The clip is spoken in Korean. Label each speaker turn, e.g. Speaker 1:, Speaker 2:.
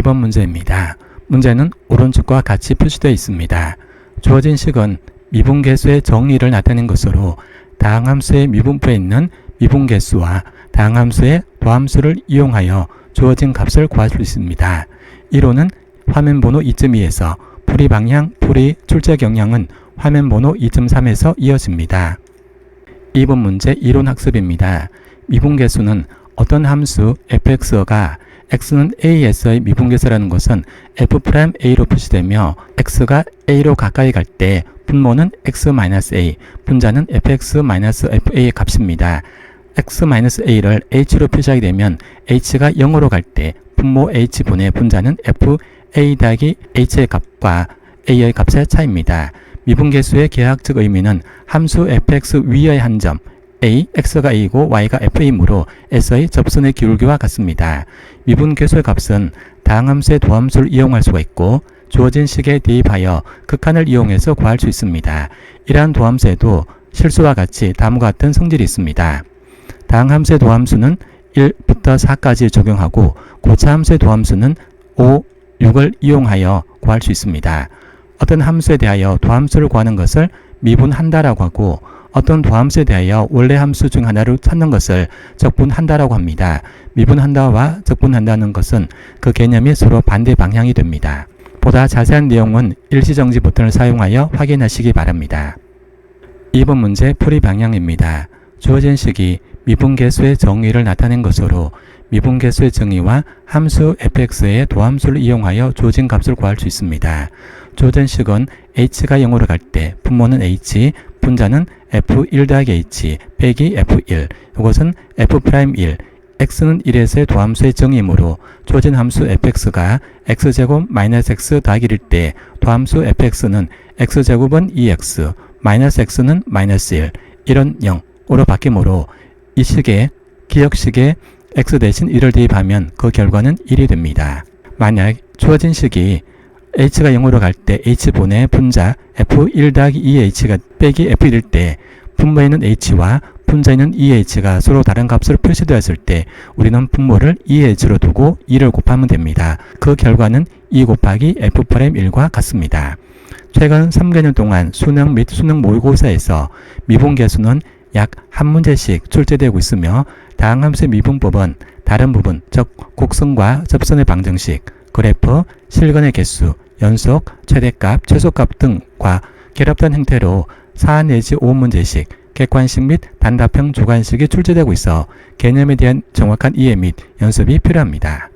Speaker 1: 2번 문제입니다. 문제는 오른쪽과 같이 표시되어 있습니다. 주어진 식은 미분계수의 정의를 나타낸 것으로 다항함수의 미분포에 있는 미분계수와 다항함수의 도함수를 이용하여 주어진 값을 구할 수 있습니다. 이론은 화면 번호 2.2에서 풀이 방향, 풀이 출제 경향은 화면 번호 2.3에서 이어집니다. 2번 문제 이론 학습입니다. 미분계수는 어떤 함수 fx가 x는 a에서의 미분계수라는 것은 f'a로 표시되며 x가 a로 가까이 갈 때 분모는 x-a, 분자는 fx-fa의 값입니다. x-a를 h로 표시하게 되면 h가 0으로 갈 때 분모 h분의 분자는 fa 더하기 h의 값과 a의 값의 차이입니다. 미분계수의 계약적 의미는 함수 fx 위의 한 점 a, x가 a이고 y가 fa이므로 s의 접선의 기울기와 같습니다. 미분 계수의 값은 다항함수의 도함수를 이용할 수가 있고 주어진 식에 대입하여 극한을 이용해서 구할 수 있습니다. 이러한 도함수에도 실수와 같이 다음과 같은 성질이 있습니다. 다항함수의 도함수는 1부터 4까지 적용하고 고차함수의 도함수는 5, 6을 이용하여 구할 수 있습니다. 어떤 함수에 대하여 도함수를 구하는 것을 미분한다라고 하고 어떤 도함수에 대하여 원래 함수 중 하나를 찾는 것을 적분한다라고 합니다. 미분한다와 적분한다는 것은 그 개념이 서로 반대 방향이 됩니다. 보다 자세한 내용은 일시정지 버튼을 사용하여 확인하시기 바랍니다. 2번 문제 풀이 방향입니다. 주어진 식이 미분계수의 정의를 나타낸 것으로 미분계수의 정의와 함수 fx의 도함수를 이용하여 주어진 값을 구할 수 있습니다. 주어진 식은 h가 0으로 갈 때 분모는 h, 분자는 f1 더하기 h 빼기 f1 이것은 f'1 x는 1에서의 도함수의 정의이므로 주어진 함수 fx가 x제곱 마이너스 x 더하기 1일 때 도함수 fx는 x제곱은 2x 마이너스 x는 마이너스 1 이런 0으로 바뀌므로 이 식에 기억식에 x 대신 1을 대입하면 그 결과는 1이 됩니다. 만약 주어진 식이 h가 0으로 갈 때 h분의 분자 f1 더하기 2h가 빼기 f1일 때 분모에는 h와 분자에는 2h가 서로 다른 값으로 표시되었을 때 우리는 분모를 2h로 두고 2를 곱하면 됩니다. 그 결과는 2 곱하기 f'1과 같습니다. 최근 3개년 동안 수능 및 수능 모의고사에서 미분계수는 약 한 문제씩 출제되고 있으며 다항함수의 미분법은 다른 부분, 즉 곡선과 접선의 방정식, 그래프, 실근의 개수, 연속, 최대값, 최소값 등과 결합된 형태로 4 내지 5문제씩 객관식 및 단답형 주관식이 출제되고 있어 개념에 대한 정확한 이해 및 연습이 필요합니다.